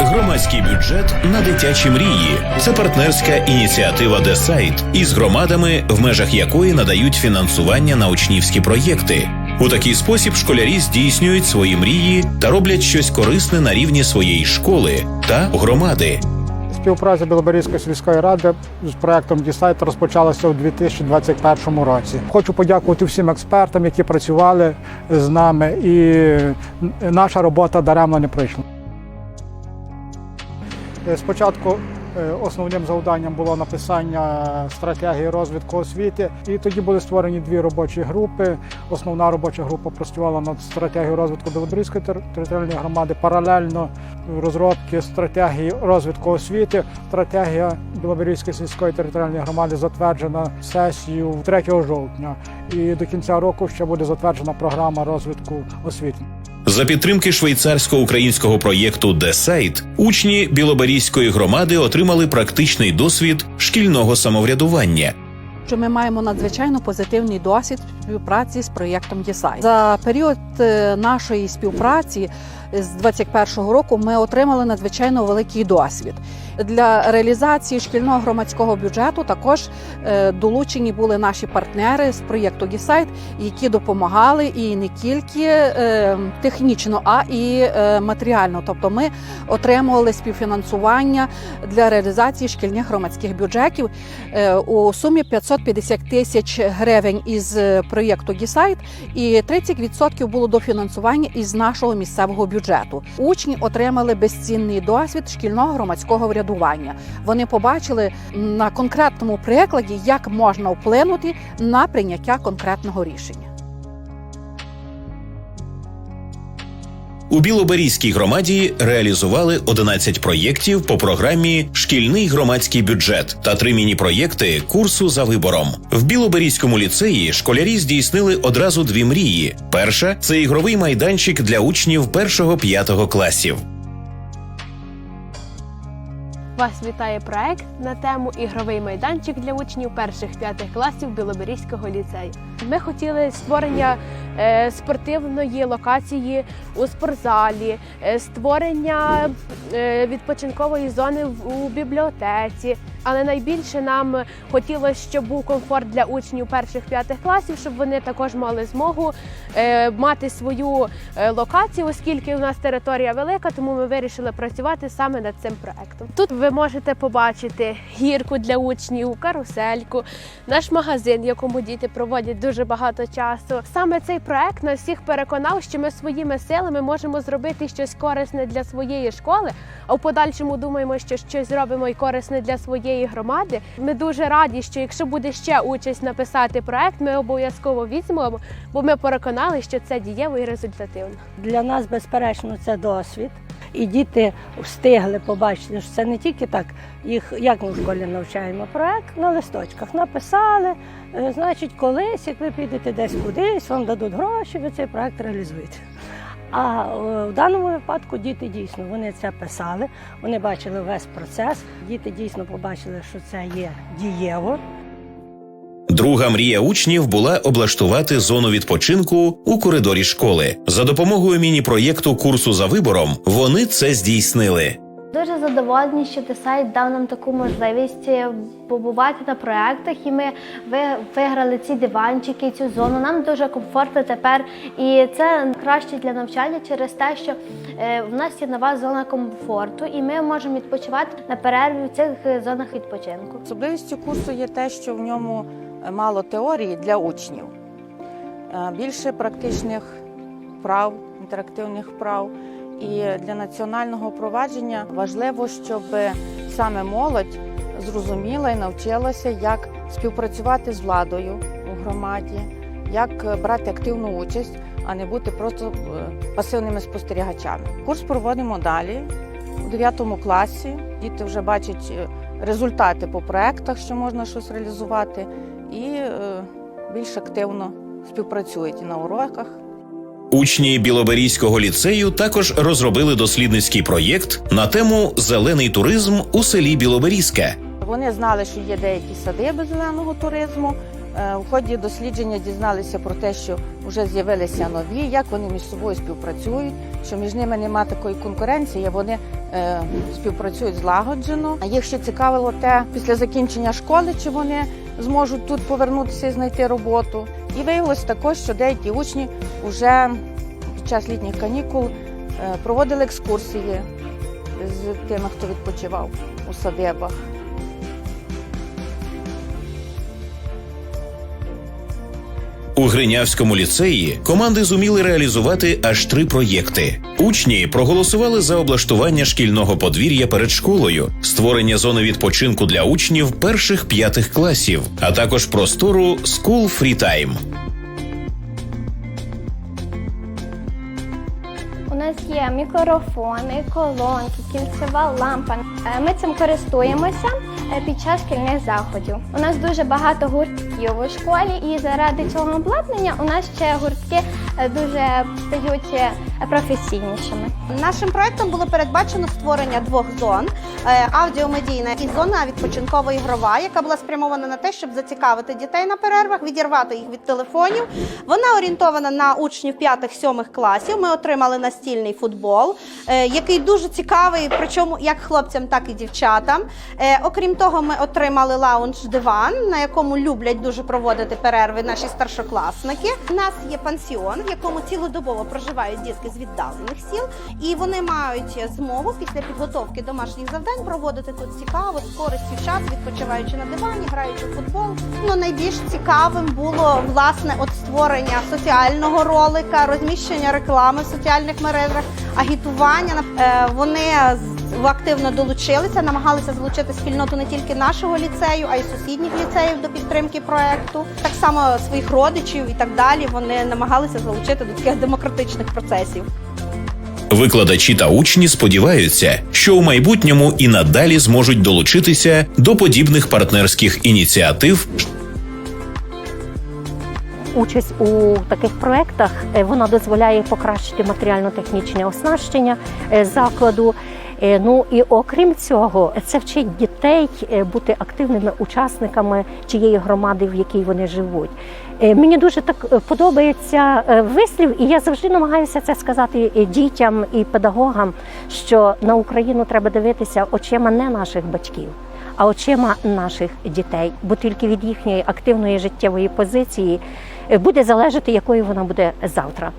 Громадський бюджет на дитячі мрії це партнерська ініціатива Десайт із громадами, в межах якої надають фінансування на учнівські проєкти. У такий спосіб школярі здійснюють свої мрії та роблять щось корисне на рівні своєї школи та громади. Співпраця Білоберізької сільської ради з проектом Дісайт розпочалася у 2021 році. Хочу подякувати всім експертам, які працювали з нами, і наша робота даремно не пройшла. Е, Спочатку основним завданням було написання стратегії розвитку освіти, і тоді були створені дві робочі групи. Основна робоча група працювала над стратегією розвитку Білоберізької тер- територіальної громади. Паралельно розробки стратегії розвитку освіти. Стратегія Білоберізької сільської територіальної громади затверджена сесією 3 жовтня, і до кінця року ще буде затверджена програма розвитку освіти. За підтримки швейцарсько-українського проєкту Десайт учні Білоберізької громади отримали практичний досвід шкільного самоврядування. що ми маємо надзвичайно позитивний досвід співпраці з проєктом ЄСАЙ. За період е, нашої співпраці з 2021 року ми отримали надзвичайно великий досвід. Для реалізації шкільного громадського бюджету також е, долучені були наші партнери з проєкту ЄСайт, які допомагали і не тільки е, технічно, а і е, матеріально. Тобто ми отримували співфінансування для реалізації шкільних громадських бюджетів у сумі 550 тисяч гривень із проєкту «Дісайт» і 30% було дофінансування із нашого місцевого бюджету. Учні отримали безцінний досвід шкільного громадського врядування. Вони побачили на конкретному прикладі, як можна вплинути на прийняття конкретного рішення. У Білоберізькій громаді реалізували 11 проєктів по програмі Шкільний громадський бюджет та три міні-проєкти курсу за вибором. В Білоберізькому ліцеї школярі здійснили одразу дві мрії. Перша це ігровий майданчик для учнів першого-п'ятого класів. Вас вітає проект на тему ігровий майданчик для учнів перших п'ятих класів Білоберізького ліцею. Ми хотіли створення е, спортивної локації у спортзалі, е, створення е, відпочинкової зони у бібліотеці. Але найбільше нам хотілося, щоб був комфорт для учнів перших п'ятих класів, щоб вони також мали змогу е, мати свою е, локацію, оскільки у нас територія велика, тому ми вирішили працювати саме над цим проектом. Тут ви можете побачити гірку для учнів, карусельку, наш магазин, в якому діти проводять дуже багато часу. Саме цей проект нас всіх переконав, що ми своїми силами можемо зробити щось корисне для своєї школи, а в подальшому думаємо, що щось зробимо і корисне для своєї громади. Ми дуже раді, що якщо буде ще участь написати проект, ми обов'язково візьмемо, бо ми переконали, що це дієво і результативно. Для нас, безперечно, це досвід. І діти встигли побачити, що це не тільки так, їх як ми в школі навчаємо проект на листочках. Написали, е, значить, колись, як ви підете десь кудись, вам дадуть гроші, ви цей проект реалізуєте. А е, в даному випадку діти дійсно вони це писали, вони бачили весь процес. Діти дійсно побачили, що це є дієво. Друга мрія учнів була облаштувати зону відпочинку у коридорі школи. За допомогою міні-проєкту курсу за вибором вони це здійснили. Дуже задоволені, що сайт дав нам таку можливість е, побувати на проєктах, і ми виграли ці диванчики, цю зону. Нам дуже комфортно тепер, і це краще для навчання через те, що е, в нас є нова зона комфорту, і ми можемо відпочивати на перерві в цих е, зонах відпочинку. Особливістю курсу є те, що в ньому мало теорії для учнів, більше практичних вправ, інтерактивних вправ. І для національного провадження важливо, щоб саме молодь зрозуміла і навчилася, як співпрацювати з владою у громаді, як брати активну участь, а не бути просто е, пасивними спостерігачами. Курс проводимо далі у 9 класі. Діти вже бачать е, результати по проектах, що можна щось реалізувати, і е, більш активно співпрацюють на уроках. Учні Білоберізького ліцею також розробили дослідницький проєкт на тему Зелений туризм у селі Білоберізьке. Вони знали, що є деякі садиби зеленого туризму, Е, В ході дослідження дізналися про те, що вже з'явилися нові, як вони між собою співпрацюють, що між ними нема такої конкуренції, вони е, співпрацюють злагоджено. А Їх ще цікавило те, після закінчення школи, чи вони зможуть тут повернутися і знайти роботу. І виявилось також, що деякі учні вже під час літніх канікул е, проводили екскурсії з тими, хто відпочивав у садибах. У Гринявському ліцеї команди зуміли реалізувати аж три проєкти. Учні проголосували за облаштування шкільного подвір'я перед школою, створення зони відпочинку для учнів перших п'ятих класів, а також простору School Free Time. У нас є мікрофони, колонки, кільцева лампа. Е, Ми цим користуємося е, під час шкільних заходів. У нас дуже багато гуртків школі, і заради цього обладнання у нас ще гуртки е, дуже стають е, професійнішими. Нашим проектом було передбачено створення двох зон: е, аудіомедійна і зона відпочинково-ігрова, яка була спрямована на те, щоб зацікавити дітей на перервах, відірвати їх від телефонів. Вона орієнтована на учнів 5-7 класів. Ми отримали настільний футбол, е, який дуже цікавий, причому як хлопцям, так і дівчатам. Е, Окрім того, ми отримали лаунж-диван, на якому люблять дуже проводити перерви наші старшокласники. У нас є пансіон, в якому цілодобово проживають дітки з віддалених сіл, і вони мають змогу після підготовки домашніх завдань проводити тут цікаво, з час, відпочиваючи на дивані, граючи в футбол. Ну найбільш цікавим було власне от створення соціального ролика, розміщення реклами в соціальних мережах, агітування. Е, Вони активно долучилися, намагалися залучити спільноту не тільки нашого ліцею, а й сусідніх ліцеїв до підтримки проекту. Так само своїх родичів і так далі. Вони намагалися залучити до таких демократичних процесів. Викладачі та учні сподіваються, що у майбутньому і надалі зможуть долучитися до подібних партнерських ініціатив Участь у таких проєктах е, вона дозволяє покращити матеріально-технічне оснащення е, закладу. Е, Ну і окрім цього, це вчить дітей е, бути активними учасниками тієї громади, в якій вони живуть. Е, Мені дуже так подобається вислів, і я завжди намагаюся це сказати дітям і педагогам, що на Україну треба дивитися очима не наших батьків, а очима наших дітей, бо тільки від їхньої активної життєвої позиції буде залежати, якою вона буде завтра.